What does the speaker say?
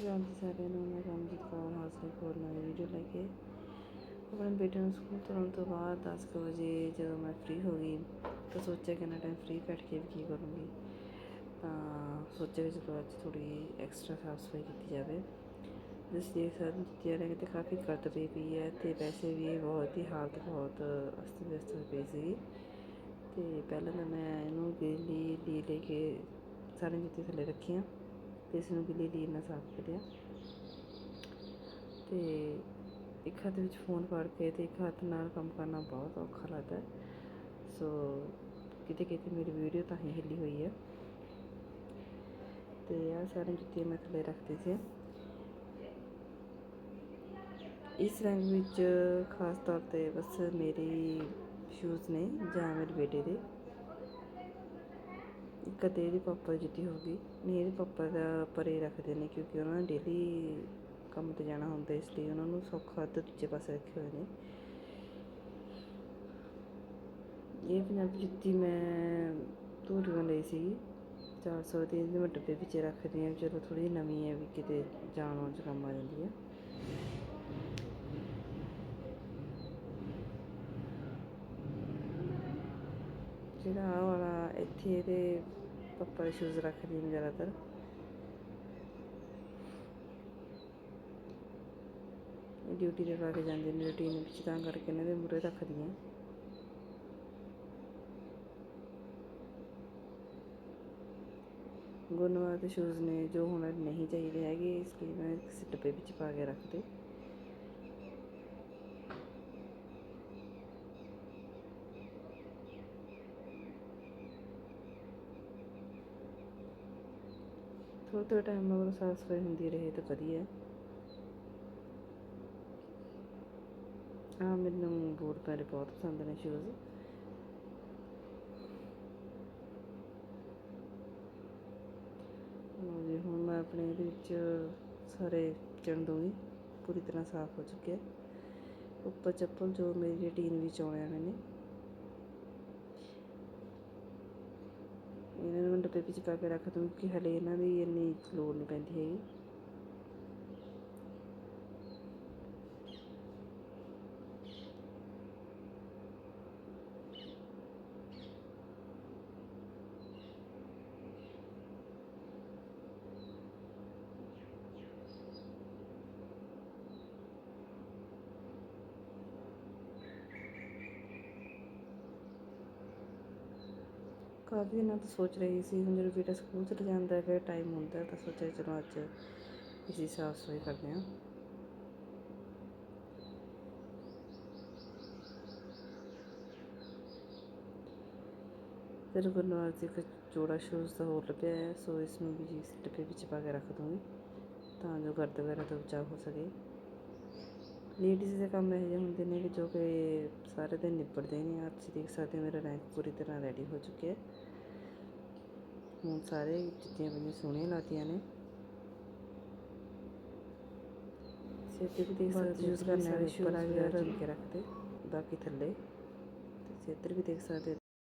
ਸ਼੍ਰੀ ਅਕਾਲ ਜੀ ਸਾਰਿਆਂ ਨੂੰ ਮੈਂ ਰਮਜੀਤ ਕੌਰ ਹਾਸਲ ਕੋਲ ਨਵੀਂ ਵੀਡੀਓ ਲੈ ਕੇ ਆਪਣੇ ਬੇਟੇ ਨੂੰ ਸਕੂਲ ਤੁਰਨ ਤੋਂ ਬਾਅਦ 10 ਕੁ ਵਜੇ ਜਦੋਂ ਮੈਂ ਫ੍ਰੀ ਹੋ ਗਈ ਤਾਂ ਸੋਚਿਆ ਕਿ ਨਾ ਟਾਈਮ ਫ੍ਰੀ ਬੈਠ ਕੇ ਵੀ ਕੀ ਕਰੂੰਗੀ। ਤਾਂ ਸੋਚਿਆ ਕਿ ਚਲੋ ਅੱਜ ਥੋੜੀ ਐਕਸਟਰਾ ਸਾਫ਼ ਸਫ਼ਾਈ ਕੀਤੀ ਜਾਵੇ। ਜਿਸ ਦੇ ਸਾਰੀ ਚੀਜ਼ਾਂ ਨੇ ਤੇ ਕਾਫੀ ਕਰਦ ਰਹੀ ਪਈ ਹੈ ਤੇ ਵੈਸੇ ਵੀ ਇਹ ਬਹੁਤ ਹੀ ਹਾਲਤ ਬਹੁਤ ਅਸਤ ਵਿਅਸਤ ਹੋਈ ਪਈ ਸੀ ਤੇ ਪਹਿਲਾਂ ਤਾਂ ਮੈਂ ਇਹਨੂੰ ਗਿੱਲੀ ਲੀ ਲੈ ਕੇ ਸਾਰੇ ਜੁੱਤੇ ਥੱਲੇ ਰੱਖੀਆਂ। ਤੇ ਇਸ ਨੂੰ ਗਿੱਲੀ ਲੀ ਨਾਲ ਸਾਫ਼ ਕਰਿਆ। ਤੇ ਇੱਕ ਹੱਥ ਵਿੱਚ ਫੋਨ ਫੜ ਕੇ ਤੇ ਇੱਕ ਹੱਥ ਨਾਲ ਕੰਮ ਕਰਨਾ ਬਹੁਤ ਔਖਾ ਲੱਗਦਾ ਸੋ ਕਿਤੇ ਕਿਤੇ ਮੇਰੀ ਵੀਡੀਓ ਤਾਂ ਹੀ ਹਿੱਲੀ ਹੋਈ ਹੈ। ਤੇ ਆ ਸਾਰੇ ਜੁੱਤੇ ਮੈਂ ਥੱਲੇ ਰੱਖਦੀ ਸੀ। ਇਸ ਰੰਗ ਵਿੱਚ ਖਾਸ ਤੌਰ ਤੇ ਬਸ ਮੇਰੇ ਸ਼ੂਜ਼ ਨੇ ਜਾਂ ਮੇਰੇ ਬੇਟੇ ਦੇ। ਕਦੇ ਇਹਦੇ ਪਾਪਾ ਦੀ ਜੁੱਤੀ ਹੋ ਗਈ। ਨਹੀਂ, ਇਹਦੇ ਪਾਪਾ ਦਾ ਪਰੇ ਰੱਖਦੇ ਨੇ ਕਿਉਂਕਿ ਉਹਨਾਂ ਨੇ ਡੇਲੀ ਕੰਮ ਤੇ ਜਾਣਾ ਹੁੰਦਾ, ਇਸ ਲਈ ਉਹਨਾਂ ਨੂੰ ਸੌਖਾ ਤੇ ਦੂਜੇ ਪਾਸੇ ਰੱਖੇ ਹੋਏ ਨੇ। ਇਹ ਪੰਜਾਬੀ ਜੁੱਤੀ ਮੈਂ ਧੂਰੀਆਂ ਲਈ ਸੀ। 400 ਦੀ ਇਹਦੇ ਮੈਂ ਡੱਬੇ ਵਿੱਚ ਰੱਖਦੀ ਹਾਂ ਚਲੋ ਥੋੜੀ ਨਵੀਂ ਹੈ ਵੀ ਕਿਤੇ ਜਾਣ ਆਉਣ ਚ ਕੰਮ ਆ ਜਾਂਦੀ ਹੈ ਜਿਹੜਾ ਵਾਲਾ ਇੱਥੇ ਇਹਦੇ ਪੱਪਾ ਦੇ ਸ਼ੂਜ਼ ਰੱਖਦੀ ਹਾਂ ਜ਼ਿਆਦਾਤਰ ਡਿਊਟੀ ਤੇ ਪਾ ਕੇ ਜਾਂਦੇ ਨੇ ਰੂਟੀਨ ਵਿੱਚ ਤਾਂ ਕਰਕੇ ਇਹਨਾਂ ਦੇ ਮੂਰੇ ਰੱਖਦੀ ਹਾਂ ਗੁਣਵਾ ਦੇ ਸ਼ੂਜ਼ ਨੇ ਜੋ ਹੁਣ ਨਹੀਂ ਚਾਹੀਦੇ ਹੈਗੇ ਇਸ ਲਈ ਮੈਂ ਕਿਸੇ ਡੱਬੇ ਵਿੱਚ ਪਾ ਕੇ ਰੱਖਦੇ ਥੋੜ੍ਹੇ ਥੋੜ੍ਹੇ ਟਾਈਮ ਮਗਰੋਂ ਸਾਫ਼ ਸਫ਼ਾਈ ਹੁੰਦੀ ਰਹੇ ਤਾਂ ਵਧੀਆ ਆ ਮੈਨੂੰ ਬੂਟ ਪੈਰੇ ਬਹੁਤ ਪਸੰਦ ਨੇ ਸ਼ੂਜ਼ ਜੀ, ਹੁਣ ਮੈਂ ਆਪਣੇ ਇਹਦੇ ਵਿੱਚ ਸਾਰੇ ਚਣ ਦੂੰਗੀ ਪੂਰੀ ਤਰ੍ਹਾਂ ਸਾਫ਼ ਹੋ ਚੁੱਕਿਆ ਉੱਪਰ ਚੱਪਲ ਜੋ ਮੇਰੀ ਰੂਟੀਨ ਵਿੱਚ ਆਉਣੇ ਵਾਲੇ ਨੇ। ਇਹਨਾਂ ਵਿੱਚ ਪਾ ਕੇ ਰੱਖ ਦੂੰਗੀ ਕਿ ਹਲੇ ਇਹਨਾਂ ਦੀ ਇੰਨੀ ਲੋੜ ਨਹੀਂ ਪੈਂਦੀ ਹੈਗੀ। ਕਾਫੀ ਦਿਨਾਂ ਤੋਂ ਸੋਚ ਰਹੀ ਸੀ, ਹੁਣ ਜਦੋਂ ਬੇਟਾ ਸਕੂਲ ਚਲੇ ਜਾਂਦਾ ਹੈ, ਫਿਰ ਟਾਈਮ ਹੁੰਦਾ ਤਾਂ ਸੋਚਿਆ ਚਲੋ ਅੱਜ ਇਸੀ ਸਾਫ਼ ਸਫ਼ਾਈ ਕਰਦੇ ਹਾਂ। ਫਿਰ ਗੁਰਨਵਾਰ ਜੀ ਇੱਕ ਜੋੜਾ ਸ਼ੂਜ਼ ਦਾ ਹੋਰ ਲੱਭਿਆ ਹੈ, ਸੋ ਇਸ ਨੂੰ ਵੀ ਇਸ ਡੱਬੇ ਵਿੱਚ ਪਾ ਕੇ ਰੱਖ ਦੂੰਗੀ ਤਾਂ ਜੋ ਗਰਦ ਵਗੈਰਾ ਤੋਂ ਬਚਾਅ ਹੋ ਸਕੇ। ਲੇਡੀਜ਼ ਦੇ ਕੰਮ ਇਹੋ ਜਿਹੇ ਹੁੰਦੇ ਨੇ ਕਿ ਜੋ ਕਿ ਸਾਰੇ ਦਿਨ ਨਿਬੜਦੇ ਨੇ ਆਪ ਤੁਸੀਂ ਦੇਖ ਸਕਦੇ ਹੋ ਮੇਰਾ ਰੈਂਕ ਪੂਰੀ ਤਰ੍ਹਾਂ ਰੈਡੀ ਹੋ ਚੁੱਕਿਆ ਹੈ ਹੁਣ ਸਾਰੇ ਜੁੱਤੀਆਂ ਮੈਨੂੰ ਸੋਹਣੀਆਂ ਲੱਗਦੀਆਂ ਨੇ ਸਿਰ ਤੇ ਵੀ ਦੇਖ ਸਕਦੇ ਯੂਜ਼ ਕਰਨ ਵਾਲੇ ਸ਼ੂਜ਼ ਵਗੈਰਾ ਰੱਖ ਕੇ ਰੱਖਦੇ ਬਾਕੀ ਥੱਲੇ ਤੇ ਸਿਰ ਤੇ ਵੀ ਦੇਖ ਸਕਦੇ